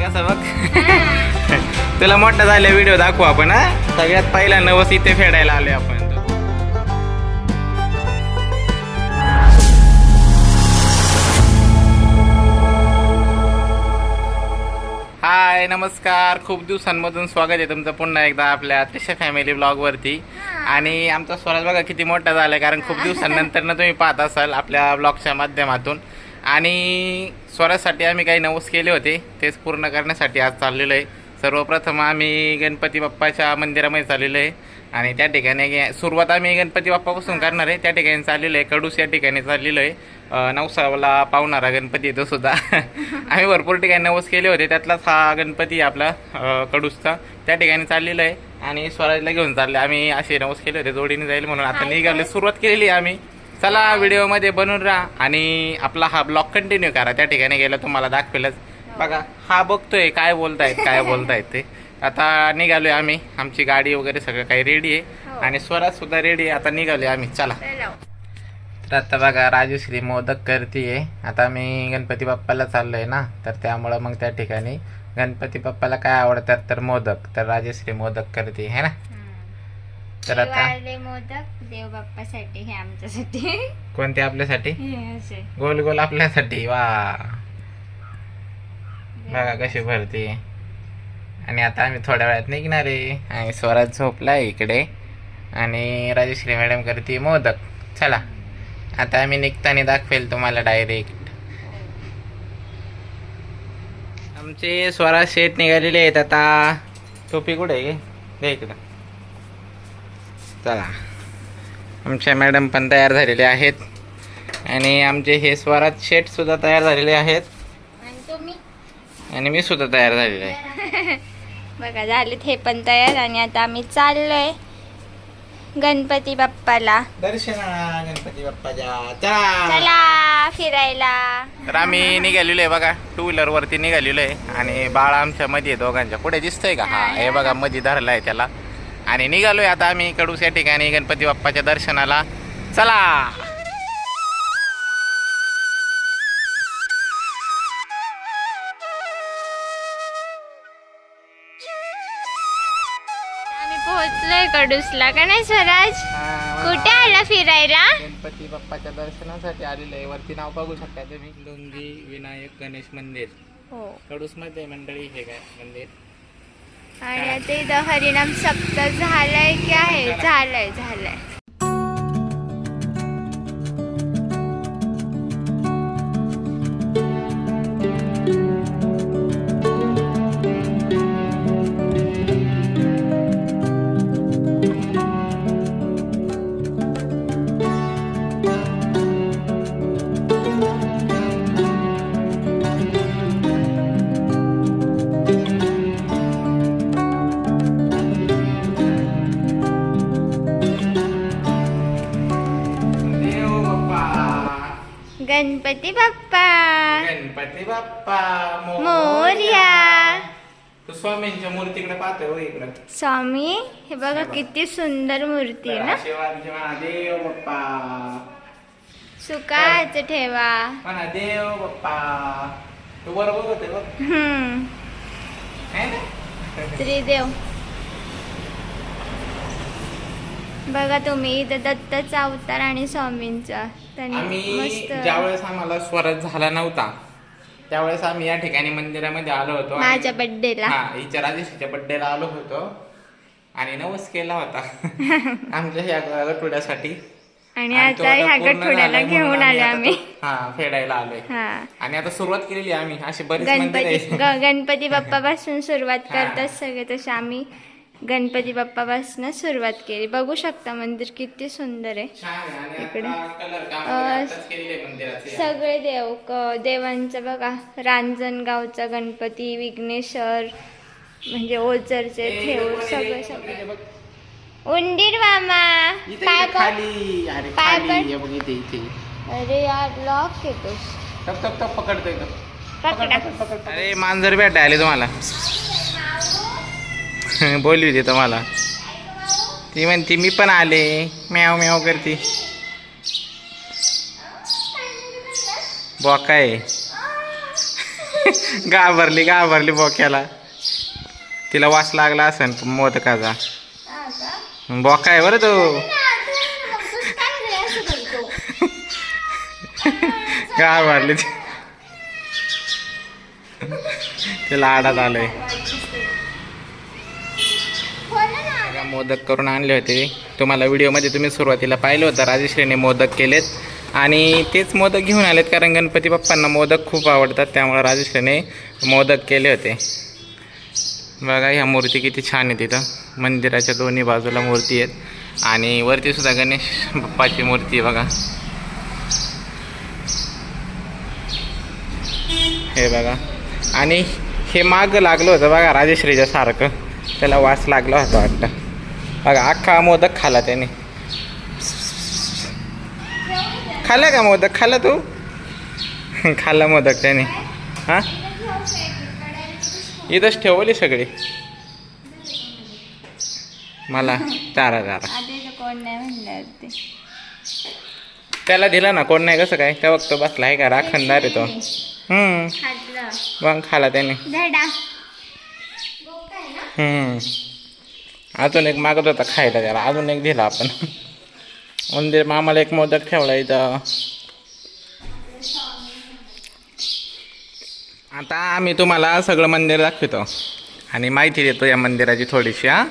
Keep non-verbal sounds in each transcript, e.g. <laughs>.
कसा बघ <laughs> तुला मोठा झाल्या व्हिडिओ दाखवू आपण हा? सगळ्यात पहिला नवस इथे फेडायला आलोय आपण. हाय नमस्कार. खूप दिवसांमधून स्वागत आहे तुमचं पुन्हा एकदा आपल्या त्रिशा फॅमिली ब्लॉगवरती आणि आमचा स्वराज बघा किती मोठा झाला आहे कारण खूप दिवसांनंतर ना तुम्ही पाहत असाल आपल्या ब्लॉगच्या माध्यमातून. आणि स्वराजसाठी आम्ही काही नवस केले होते तेच पूर्ण करण्यासाठी आज चाललेलो आहे. सर्वप्रथम आम्ही गणपती बाप्पाच्या मंदिरामध्ये चाललेलो आहे आणि त्या ठिकाणी सुरुवात आम्ही गणपती बाप्पापासून करणार आहे. त्या ठिकाणी चाललेलो आहे कडूस या ठिकाणी चाललेलो आहे. नवसाला पावणारा गणपती येतो सुद्धा. <laughs> आम्ही भरपूर ठिकाणी नवस केले होते त्यातलाच हा गणपती आहे आपला कडूसचा. त्या ठिकाणी चाललेलो आहे आणि स्वराजला घेऊन चालले. आम्ही असे नवस केले होते जोडीने जाईल म्हणून. आता निघाले सुरुवात केलेली आम्ही. चला व्हिडिओमध्ये बनून राहा आणि आपला हा ब्लॉग कंटिन्यू करा. त्या ठिकाणी गेला तुम्हाला दाखवेलच. बघा हा बघतोय काय बोलतायत काय बोलतायत ते. आता निघालोय आम्ही. आमची गाडी वगैरे सगळं काही रेडी आहे. आणि स्वराज सुद्धा रेडी आहे. आता निघालोय आम्ही. चला. तर आता बघा राजश्री मोदक करतीये. आता मी गणपती बाप्पाला चाललोय ना. तर त्यामुळं मग त्या ठिकाणी गणपती बाप्पाला काय आवडतात तर मोदक. तर राजश्री मोदक करते है ना? तर आता. मोदक देव बाप्पासाठी हे आमच्यासाठी. कोणते आपल्यासाठी? हे असे. गोल गोल आपल्यासाठी वा. बघा कशी भरती. आणि आता आम्ही थोड्या वेळात निघणार. आहे आणि स्वराज झोपलाय इकडे. आणि राजश्री मॅडम करते मोदक. चला. आता आम्ही निघताना दाखवेल तुम्हाला डायरेक्ट आमचे स्वराज शेत निघालेले आहेत आता. टोपी कुठे आहे इकडं. चला. आमच्या मॅडम पण तयार झालेले आहेत. आणि आमचे हे स्वराज शेट सुद्धा तयार झालेले आहेत. आणि मी. सुद्धा तयार झालेले आहे. <laughs> बघा झालेत हे पण तयार आणि आता आम्ही चाललोय गणपती बाप्पाला. दर्शना गणपती बाप्पाच्या. चला. चला फिरायला. तर आम्ही निघालेलो आहे बघा टू व्हीलर वरती निघालेलो आहे. आणि बाळ आमच्या मध्ये दोघांच्या. पुढे दिसतंय का? हा हे बघा मध्ये धरला आहे त्याला. आणि निघालोय आता आम्ही कडूस या ठिकाणी गणपती बाप्पाच्या दर्शनाला. चला! पोहोचलोय कडूसला का नाही स्वराज? कुठे आला फिरायला? गणपती बाप्पाच्या दर्शनासाठी आलेलो आहे. वरती नाव बघू शकता तुम्ही. डोंगी विनायक गणेश मंदिर. हो. कडूसमध्ये मंडळी हे काय? मंदिर. आणि आता इथं हरिणाम सप्त झालंय की आहे? झालंय झालंय. गणपती बाप्पा. गणपती बाप्पा मोरया. तू स्वामींच्या मूर्तीकडे पाहतोय हो इकडं. स्वामी हे बघा किती सुंदर मूर्ती आहे ना. शिवाजी म्हणा देव बाप्पा. सुकाच ठेवा. म्हणा देव बाप्पा. तू बरोबर होते बघ. हम्म. है ना? त्रिदेव. बघा तुम्ही इथं दत्ताचा अवतार आणि स्वामींचा. आम्ही ज्यावेळेस आम्हाला स्वराज झाला नव्हता त्यावेळेस आम्ही या ठिकाणी मंदिरामध्ये आलो होतो माझ्या बड्डेला हा हिच्या राजेशीच्या बड्डेला आलो होतो आणि नवस केला होता. <laughs> आमच्या ह्या गटुड्यासाठी आणि आता ह्या म्हणून घेऊन आले आम्ही. हा फेडायला आलोय. हा. आणि आता सुरुवात केलेली आम्ही. अशी बरीच गणपती गणपती बाप्पापासून सुरुवात <laughs> हा. करतात सगळे तसे आम्ही. गणपती बाप्पापासून सुरुवात केली. बघू शकता मंदिर किती सुंदर आहे. इकडे. सगळे देव क- देवांचं बघा. रांजणगावचा गणपती विघ्नेश्वर म्हणजे ओझरचे ठेव सगळे सगळे. उंदीर मामा. काय अरे पाय खाली पण- बघ इथे इथे. अरे यार लॉक येतोस. टप टप टप पकडतोय तो. पकडा. अरे मांजर भेटाय आले तुम्हाला. <laughs> बोलली होती तुम्हाला. ती म्हणते मी पण आले. म्याव म्याव करते. बॉका आहे. <laughs> घाबरली घाबरली बॉक्याला. तिला वास लागला असेल मोदकाचा. बॉका आहे बरं तो. <laughs> घाबरली ती. तिला आडात आलंय बघा, मोदक करून आणले होते. तुम्हाला व्हिडिओमध्ये तुम्ही सुरुवातीला पाहिलं होतं राजेश्रीने मोदक केलेत. आणि तेच मोदक घेऊन आलेत कारण गणपती बाप्पांना मोदक खूप आवडतात त्यामुळे राजेश्रीने मोदक केले होते. बघा ह्या मूर्ती किती छान आहे तिथं मंदिराच्या दोन्ही बाजूला मूर्ती आहेत. आणि वरतीसुद्धा गणेश बाप्पाची मूर्ती आहे बघा. हे बघा. आणि हे माग लागलं होतं बघा राजेश्रीच्या सारखं. त्याला वास लागला होता वाटतं. बघा अख्खा मोदक खाला त्याने. खाल्ला का मोदक? खाल्ला तू? <laughs> खाल्ला मोदक त्याने. हां? इथंच ठेवली सगळी. मला चारा चारा कोण नाही म्हणलं ते त्याला दिला ना कोण नाही कसं काय? त्या बघतो बसला आहे का? राखणदार आहे तो. हम्म. मग खाला त्याने. हम्म. अजून एक मागत होता खायला त्याला. अजून एक दिला आपण. मंदिर मामाला एक मोदक ठेवला इथं. आता आम्ही तुम्हाला सगळं मंदिर दाखवतो. आणि माहिती देतो या मंदिराची थोडीशी हा.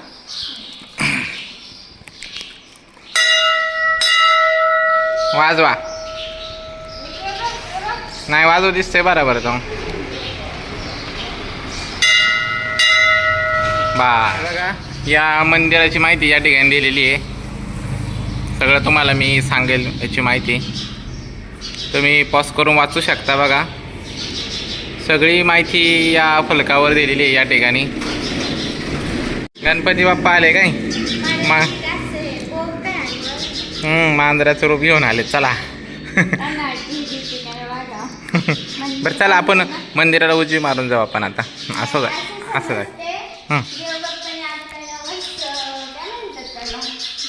वाजवा. नाही वाजव दिसतंय बरोबर तो. बा. बघा या मंदिराची माहिती या ठिकाणी दिलेली आहे. सगळं तुम्हाला मी सांगेल याची माहिती. तुम्ही पॉज करून वाचू शकता बघा. सगळी माहिती या फलकावर दिलेली आहे या ठिकाणी. गणपती बाप्पा आले काय? मा मांजराचं रूप घेऊन आले. चला. <laughs> बरं चला आपण मंदिराला उजी मारून जाऊ आपण आता. असं जाय असं जाय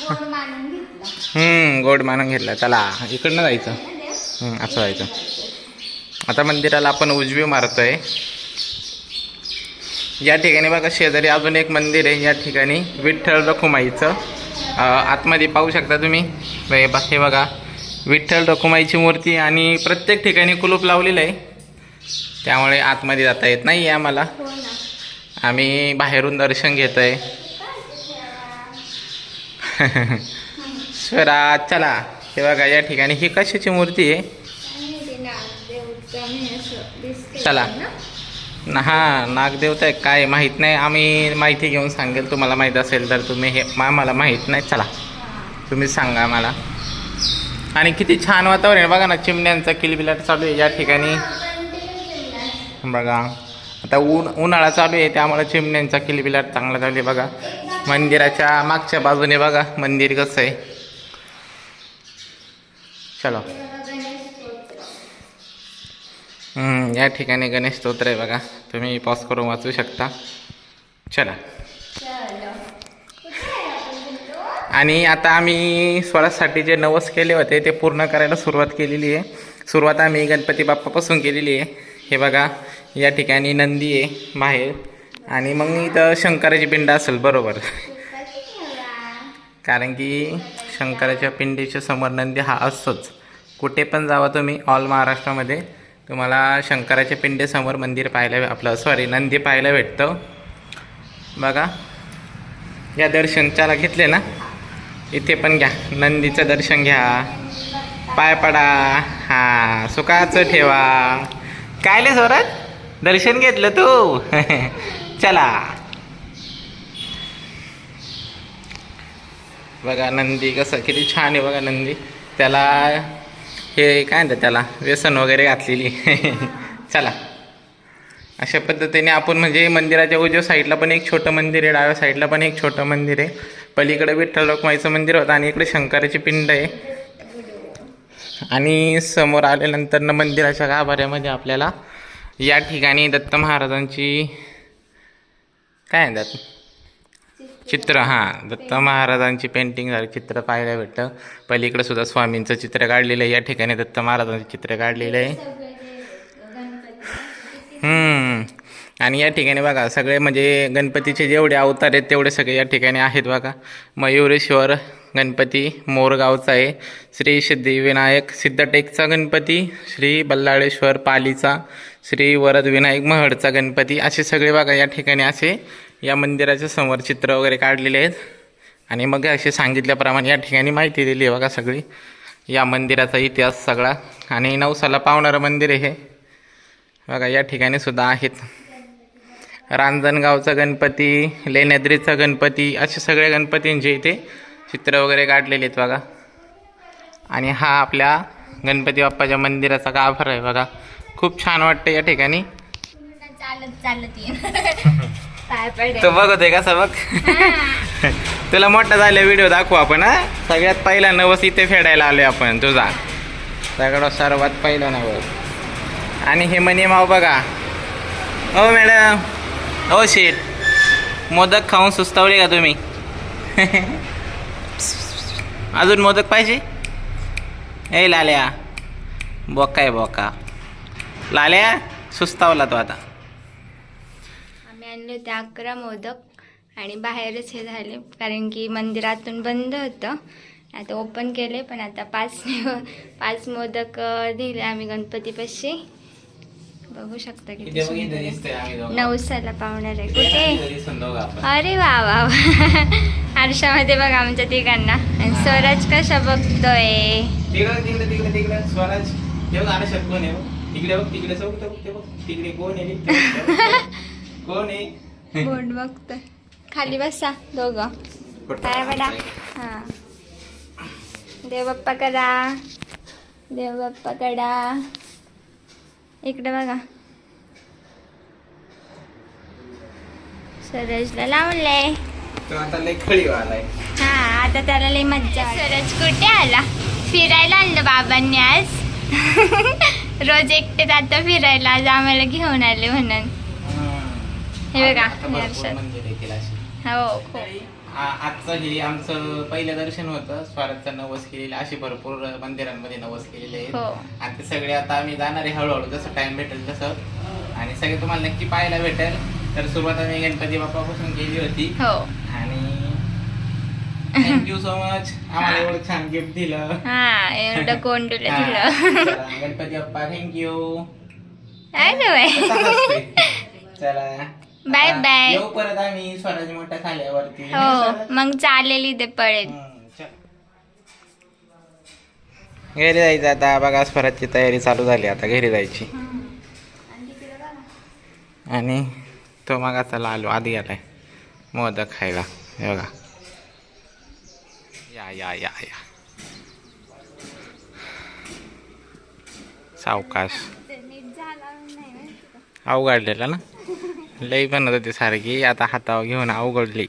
हं. हम्म गोड मानून घेतला. चला इकडनं जायचं. हम्म, असं जायचं आता मंदिराला आपण उजवी मारतोय. या ठिकाणी बघा शेजारी अजून एक मंदिर आहे. या ठिकाणी विठ्ठल रखुमाईचं अं, आतमध्ये पाहू शकता तुम्ही. हे बघ- हे बघा. विठ्ठल रखुमाईची मूर्ती आणि प्रत्येक ठिकाणी कुलूप लावलेलं आहे. त्यामुळे आतमध्ये जाता येत नाही आम्हाला. आम्ही बाहेरून दर्शन घेतो आहे स्वराज चला. हे बघा या ठिकाणी ही कशाची मूर्ती आहे? चला. ना हा नागदेवता आहे. काय माहीत नाही. आम्ही माहिती घेऊन सांगेल. तुम्हाला माहीत असेल तर तुम्ही हे आम्हाला माहीत नाही. चला. तुम्ही सांगा आम्हाला. आणि किती छान वातावरण आहे. बघा ना चिमण्यांचा किलबिलाट चालू आहे. या ठिकाणी बघा. आता ऊन उन्हाळा चालू आहे. त्यामुळे चिमण्यांचा किलबिलाट चांगला चालू आहे बघा. मंदिराच्या मागच्या बाजूने बघा मंदिर कसं आहे. चलो. या ठिकाणी गणेश स्तोत्र आहे बघा. तुम्ही पॉज करून वाचू शकता. चला. आणि आता आम्ही स्वरासाठी जे नवस केले होते ते पूर्ण करायला सुरुवात केलेली आहे. सुरुवात आम्ही गणपती बाप्पापासून केलेली आहे. हे बघा या ठिकाणी नंदी आहे बाहेर. आणि मग इथं शंकराची पिंड असेल बरोबर. कारण की शंकराच्या पिंडीच्या समोर नंदी हा असतोच. कुठे पण जावा तुम्ही ऑल महाराष्ट्रामध्ये तुम्हाला शंकराच्या पिंडीसमोर मंदिर पाहायला आपलं सॉरी नंदी पाहायला भेटतं. बघा. या दर्शनच्याला घेतले ना? इथे पण घ्या. नंदीचं दर्शन घ्या. पाय पडा. हा सुखाचं ठेवा. कायले स्वरात दर्शन घेतलं तू? <laughs> चला. बघा नंदी कसं किती छान आहे बघा नंदी. त्याला हे काय म्हणतात त्याला व्यसन वगैरे घातलेली. <laughs> चला. अशा पद्धतीने आपण म्हणजे मंदिराच्या उजव्या साईडला पण एक छोटं मंदिर आहे डाव्या साईडला पण एक छोटं मंदिर आहे. पलीकडे विठ्ठल रखुमाईचं मंदिर होतं आणि इकडे शंकराची पिंड आहे. आणि समोर आल्यानंतर मंदिराच्या गाभाऱ्यामध्ये आपल्याला या ठिकाणी दत्त महाराजांची काय म्हणतात चित्र हां. दत्त महाराजांची पेंटिंग झाली चित्र पाहायला भेटतं. पलीकडे सुद्धा स्वामींचं चित्र काढलेलं आहे. या ठिकाणी दत्त महाराजांचं चित्र काढलेलं आहे. आणि या ठिकाणी बघा सगळे म्हणजे गणपतीचे जेवढे अवतार आहेत तेवढे सगळे या ठिकाणी आहेत बघा. मयुरेश्वर गणपती मोरगावचा आहे. श्री सिद्धिविनायक सिद्धटेकचा गणपती श्री बल्लाळेश्वर पालीचा श्री वरदविनायक महडचा गणपती असे सगळे बघा या ठिकाणी असे या मंदिराच्या समोर चित्र वगैरे काढलेले आहेत. आणि मग असे सांगितल्याप्रमाणे या ठिकाणी माहिती दिली आहे बघा सगळी. या मंदिराचा इतिहास सगळा. आणि नवसाला पावणारं मंदिर आहे हे. बघा या ठिकाणी सुद्धा आहेत. रांजणगावचा गणपती लेण्याद्रीचा गणपती असे सगळे गणपतींचे इथे चित्र वगैरे काढलेले आहेत बघा. आणि हा आपल्या गणपती बाप्पाच्या मंदिराचा गाभारा आहे बघा. खूप छान वाटतं या ठिकाणी. <laughs> तो बघतोय कसा बघ <laughs> तुला मोठा झाला व्हिडिओ दाखवू आपण हा? सगळ्यात पहिला नवस इथे फेडायला आलोय आपण तुझा. सगळं सर्वात पहिला नवस. आणि हे मनी माव बघा. हो मॅडम. हो शेट मोदक खाऊन सुस्तावले का तुम्ही? <laughs> अजून मोदक पाहिजे? ए लाल्या. बोका आहे बोका. लाल्या सुस्तावला तो आता. आम्ही आणले होते अकरा मोदक आणि बाहेरच हे झाले कारण की मंदिरातून बंद होतं. आता ओपन केले पण आता पाच <laughs> पाच मोदक दिले आम्ही गणपतीपाशी. बघू शकता किती सुंदर आहे. नवसाला पावणार आहे. कुठे? अरे वा वा वा. <laughs> आरशामध्ये बघा आमच्या तिघांना. आणि स्वराज कशा बघतोय? तिकडे तिकडे तिकडे तिकडे. स्वराज हे बघ आरशात कोण आहे बघ. तिकडे बघ तिकडे चौक ते बघ. ते बघ तिकडे कोण आहे? ते बघ. <laughs> कोण आहे? बोट बघतोय? खाली बसा दोघं. काय बडा हा. देव बाप्पा करा. देव बाप्पा करा. इकडे बघा. सरजला लावलंय. तो आता लय खळीव आलाय हा आता त्याला लई मज्जा सरज कुठे आला? फिरायला आणलं बाबांनी आज? रोज एकटे जातं फिरायला आज आम्हाला घेऊन आले म्हणून. हे. बघा, आता भरपूर अशी. हो खूप. आ- आजचं हे आमचं पहिलं दर्शन होतं स्वराजचं नवस केलेलं असे भरपूर मंदिरांमध्ये नवस केलेले हो. आहेत आणि ते सगळे आता आम्ही जाणार आहे हळूहळू जसं टाइम भेटेल तसं. आणि सगळे तुम्हाला नक्की पाहायला भेटेल. तर सुरुवात आम्ही गणपती बाप्पापासून केली होती. हो. थँक्यू सो मच आम्हाला एवढं छान गिफ्ट दिलं. हा एवढं कोंडूला हा, दिलं? चला, गणपती बाप्पा थँक्यू अरे बाय चला. बाय आता. येऊ परत आम्ही स्वराज मोठ्या खाल्यावरती. हो मग चालेल इथे पळेल. घरी जायचं आता बघा स्वराजची तयारी चालू झाली आता घरी जायची. आणि तो मग चला आलो आधी गेलाय मोदक खायला. हे बघा. या या या. सावकाश. अवघडलेला ना? लई बनत होती सारखी आता हातावर घेऊन अवघडली.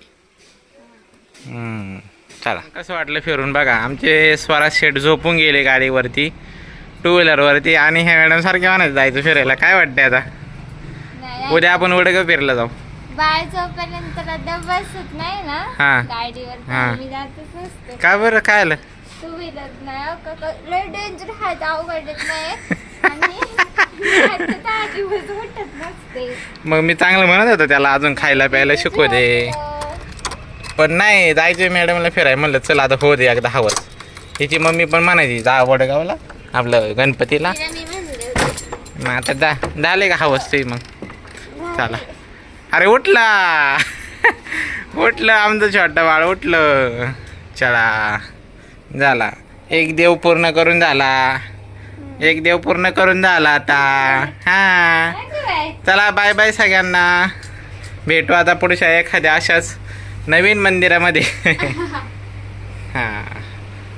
हम्म, चला. कसं वाटलं फिरून बघा. आमचे स्वराज शेट झोपून गेले गाडीवरती टू व्हीलरवरती आणि ह्या मॅडम सारखे म्हणायचं जायचं फिरायला. काय वाटतंय आता? उद्या आपण उडग फिरला जाऊ. बाळ झोपेपर्यंत बसत नाही ना हा. गाडीवर हा. मी जातच असते का बरं? काय आलं? टू व्हीलर नाही हो, का- का- लय डेंजर आहे अवघडत नाही आणि आता तर आधीपासून उठत नसते. मग मी चांगलं म्हणत होतो त्याला अजून खायला प्यायला शिकवू दे. पण नाही जायचे मॅडमला फिराय. म्हणलं चल आता हो दे एकदा हवंच. तिची मम्मी पण म्हणायची जा वडगावला आपलं गणपतीला. तिला मी म्हणले होते. मग आता जा झाले का हवंच ते मग? चला. अरे उठला. उठलं आमचं छोटं बाळ उठलं. चला झाला. एक देव पूर्ण करून झाला. एक देव पूर्ण करून झाला आता. हा? चला बाय बाय सगळ्यांना. भेटू आता पुढच्या एखाद्या अशाच नवीन मंदिरामध्ये. हा.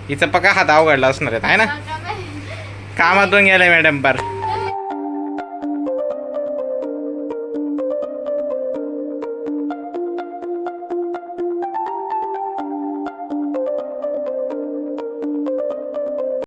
हिचा पक्का हात अवघडला असणार आहे ना. कामातून गेलाय मॅडम पर.